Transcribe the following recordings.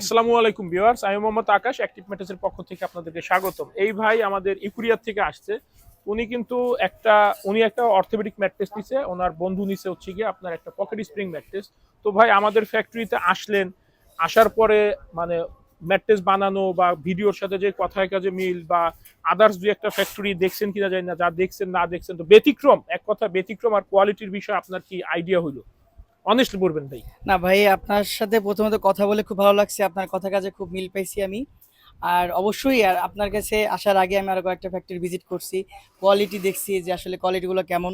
আসসালামু আলাইকুম ভিউয়ার্স, আমি মোহাম্মদ আকাশ অ্যাক্টিভ ম্যাটার্সের পক্ষ থেকে আপনাদেরকে স্বাগতম। এই ভাই আমাদের ইকুরিয়ার থেকে আসছে। উনি কিন্তু একটা, উনি একটা অর্থোপেডিক ম্যাট্রেস নিছে, ওনার বন্ধু নিছে হচ্ছে গিয়ে আপনার একটা পকেট স্প্রিং ম্যাট্রেস তো ভাই, আমাদের ফ্যাক্টরিতে আসলেন, আসার পরে মানে ম্যাট্রেস বানানো বা ভিডিওর সাথে যে কথায় কাজে মিল বা আদার্স দুই একটা ফ্যাক্টরি দেখছেন কিনা জানি না, যা দেখছেন না দেখছেন, তো ব্যতিক্রম, এক কথা ব্যতিক্রম আর কোয়ালিটির বিষয়ে আপনার কি আইডিয়া হইল? অনেস্টলি বলবেন ভাই। না ভাই আপনার সাথে প্রথমত কথা বলে খুব ভালো লাগছে আপনার কথা কাজে খুব মিল পাইছি আমি। আর অবশ্যই আর আপনার কাছে আসার আগে আমি আরও কয়েকটা ফ্যাক্টরি ভিজিট করছি কোয়ালিটি দেখছি যে আসলে কোয়ালিটিগুলো কেমন।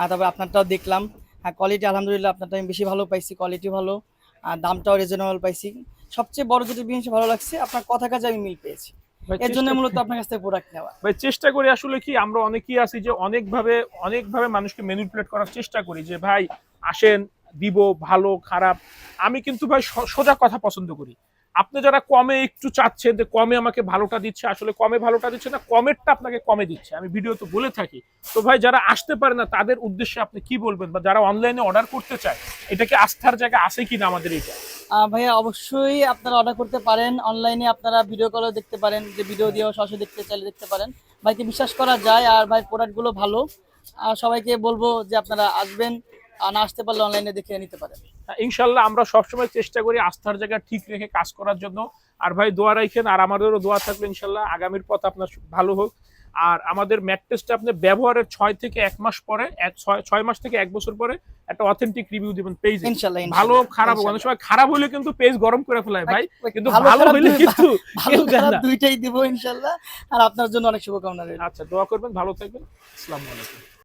আর তারপর আপনারটাও দেখলাম। হ্যাঁ কোয়ালিটি আলহামদুলিল্লাহ আপনারটা আমি বেশি ভালো পাইছি কোয়ালিটি ভালো। আর দামটাও রিজনেবল পাইছি। সবচেয়ে বড় যেটা জিনিস ভালো লাগছে আপনার কথা কাজে আমি মিল পেয়েছি। এর জন্য মূলত আপনার কাছ থেকে প্রোডাক্ট নেওয়া। ভাই চেষ্টা করি আসলে কি আমরা অনেকেই আছি যে অনেকভাবে অনেকভাবে মানুষকে ম্যানিপুলেট করার চেষ্টা করি যে ভাই আসেন দিব, ভালো, খারাপ। আমি কিন্তু ভাই সোজা কথা পছন্দ করি। আপনি যারা কমে একটু চাচ্ছেন যে কমে আমাকে ভালোটা দিচ্ছে, আসলে কমে ভালোটা দিচ্ছে না, কমেরটা আপনাকে কমে দিচ্ছে। আমি ভিডিও তো বলে থাকি। তো ভাই যারা আসতে পারে না, তাদের উদ্দেশ্যে আপনি কি বলবেন? বা যারা অনলাইনে অর্ডার করতে চায়, এটা কি আস্থার জায়গা আছে কি না আমাদের এটা ভাইয়া অবশ্যই আপনারা অর্ডার করতে পারেন। অনলাইনে আপনারা ভিডিও কলেও দেখতে পারেন, যে ভিডিও দিয়েও সরাসরি দেখতে চাইলে দেখতে পারেন। ভাইকে বিশ্বাস করা যায়, আর ভাই প্রোডাক্টগুলো ভালো। আর সবাইকে বলব যে আপনারা আসবেন। না আসতে পারলে অনলাইনে দেখে নিতে পারেন। ইনশাল্লাহ আমরা সবসময় চেষ্টা করি আস্থার জায়গা ঠিক রেখে কাজ করার জন্য। আর ভাই দোয়া রাখেন আর আমাদেরও দোয়া থাকলে ইনশাল্লাহ। আগামীর পথ আপনার ভালো হোক। আর আমাদের ম্যাট্রেসটা আপনি ব্যবহারের ছয় থেকে এক মাস পরে এক ছয় মাস থেকে এক বছর পরে একটা অথেন্টিক রিভিউ দিবেন পেজ ভালো খারাপ অনেক সময় খারাপ হলে কিন্তু পেজ গরম করে ফেলায় ভাই। কিন্তু ভালো হলে কিন্তু ভালো খারাপ দুইটাই দিব ইনশাল্লাহ। আর আপনার জন্য অনেক শুভকামনা রইল। আচ্ছা দোয়া করবেন ভালো থাকবেন। আসসালামু আলাইকুম।